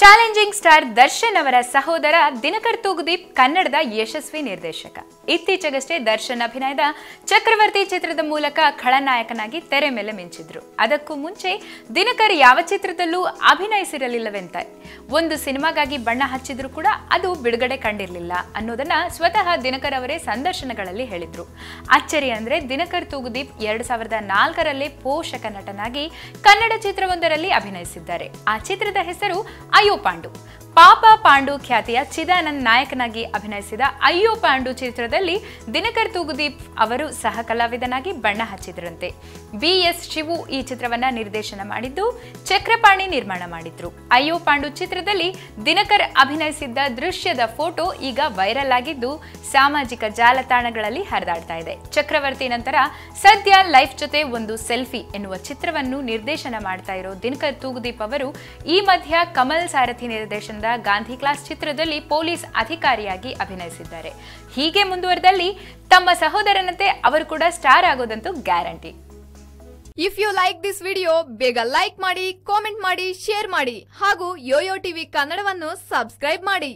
Challenging star Darshan ಅವರ ಸಹೋದರ ದಿನಕರ್ ತೂಗುದೀಪ್, ಕನ್ನಡದ ಯಶಸ್ವಿ ನಿರ್ದೇಶಕ. ಇತ್ತೀಚೆಗಷ್ಟೇ ದರ್ಶನ್ ಅಭಿನಯದ ಚಕ್ರವರ್ತಿ ಚಿತ್ರದ ಮೂಲಕ ಖಳನಾಯಕನಾಗಿ ತೆರೆ ಮೇಲೆ ಮಿಂಚಿದ್ರು. ಅದಕ್ಕೂ ಮುಂಚೆ ದಿನಕರ್ ಯಾವ ಚಿತ್ರದಲ್ಲೂ ಅಭಿನಯಿಸಿರಲಿಲ್ಲವೆಂತ. ಒಂದು ಸಿನಿಮಾಗಾಗಿ ಬಣ್ಣ ಹಚ್ಚಿದ್ರು ಕೂಡ ಅದು ಬಿಡುಗಡೆ ಕಂಡಿರಲಿಲ್ಲ ಅನ್ನೋದನ್ನ ಸ್ವತಃ ದಿನಕರ್ ಅವರೇ ಸಂದರ್ಶನಗಳಲ್ಲಿ ಹೇಳಿದ್ರು. ಅಚ್ಚರಿ ಅಂದ್ರೆ ದಿನಕರ್ ತೂಗುದೀಪ್ ಎರಡ್ ಸಾವಿರದ ನಾಲ್ಕರಲ್ಲಿ ಪೋಷಕ ನಟನಾಗಿ ಕನ್ನಡ ಚಿತ್ರವೊಂದರಲ್ಲಿ ಅಭಿನಯಿಸಿದ್ದಾರೆ. ಆ ಚಿತ್ರದ ಹೆಸರು ಅಯ್ಯೋ ಪಾಂಡು ಪಾಪ ಪಾಂಡು ಖ್ಯಾತಿಯ ಚಿದಾನಂದ್ ನಾಯಕನಾಗಿ ಅಭಿನಯಿಸಿದ ಅಯ್ಯೋ ಪಾಂಡು ಚಿತ್ರದಲ್ಲಿ ದಿನಕರ್ ತೂಗುದೀಪ್ ಅವರು ಸಹ ಕಲಾವಿದನಾಗಿ ಬಣ್ಣ ಹಚ್ಚಿದ್ರಂತೆ. ಬಿ ಎಸ್ ಶಿವು ಈ ಚಿತ್ರವನ್ನ ನಿರ್ದೇಶನ ಮಾಡಿದ್ದು, ಚಕ್ರಪಾಣಿ ನಿರ್ಮಾಣ ಮಾಡಿದ್ರು. ಅಯ್ಯೋ ಪಾಂಡು ಚಿತ್ರದಲ್ಲಿ ದಿನಕರ್ ಅಭಿನಯಿಸಿದ್ದ ದೃಶ್ಯದ ಫೋಟೋ ಈಗ ವೈರಲ್ ಆಗಿದ್ದು, ಸಾಮಾಜಿಕ ಜಾಲತಾಣಗಳಲ್ಲಿ ಹರಿದಾಡ್ತಾ ಇದೆ. ಚಕ್ರವರ್ತಿ ನಂತರ ಸದ್ಯ ಲೈಫ್ ಜೊತೆ ಒಂದು ಸೆಲ್ಫಿ ಎನ್ನುವ ಚಿತ್ರವನ್ನು ನಿರ್ದೇಶನ ಮಾಡ್ತಾ ಇರೋ ದಿನಕರ್ ತೂಗುದೀಪ್ ಅವರು ಈ ಮಧ್ಯ ಕಮಲ್ ಸಾರಥಿ ನಿರ್ದೇಶನದ ಗಾಂಧಿ ಕ್ಲಾಸ್ ಚಿತ್ರದಲ್ಲಿ ಪೊಲೀಸ್ ಅಧಿಕಾರಿಯಾಗಿ ಅಭಿನಯಿಸಿದ್ದಾರೆ. ಹೀಗೆ ಮುಂದುವರೆದಲ್ಲಿ ತಮ್ಮ ಸಹೋದರನಂತೆ ಅವರು ಕೂಡ star ಆಗೋದಂತೂ guarantee. If you like this video ಬೇಗ ಲೈಕ್ ಮಾಡಿ ಕಾಮೆಂಟ್ ಮಾಡಿ ಶೇರ್ ಮಾಡಿ ಹಾಗೂ ಯೋಯೋ ಟಿವಿ ಕನ್ನಡವನ್ನು ಸಬ್ಸ್ಕ್ರೈಬ್ ಮಾಡಿ.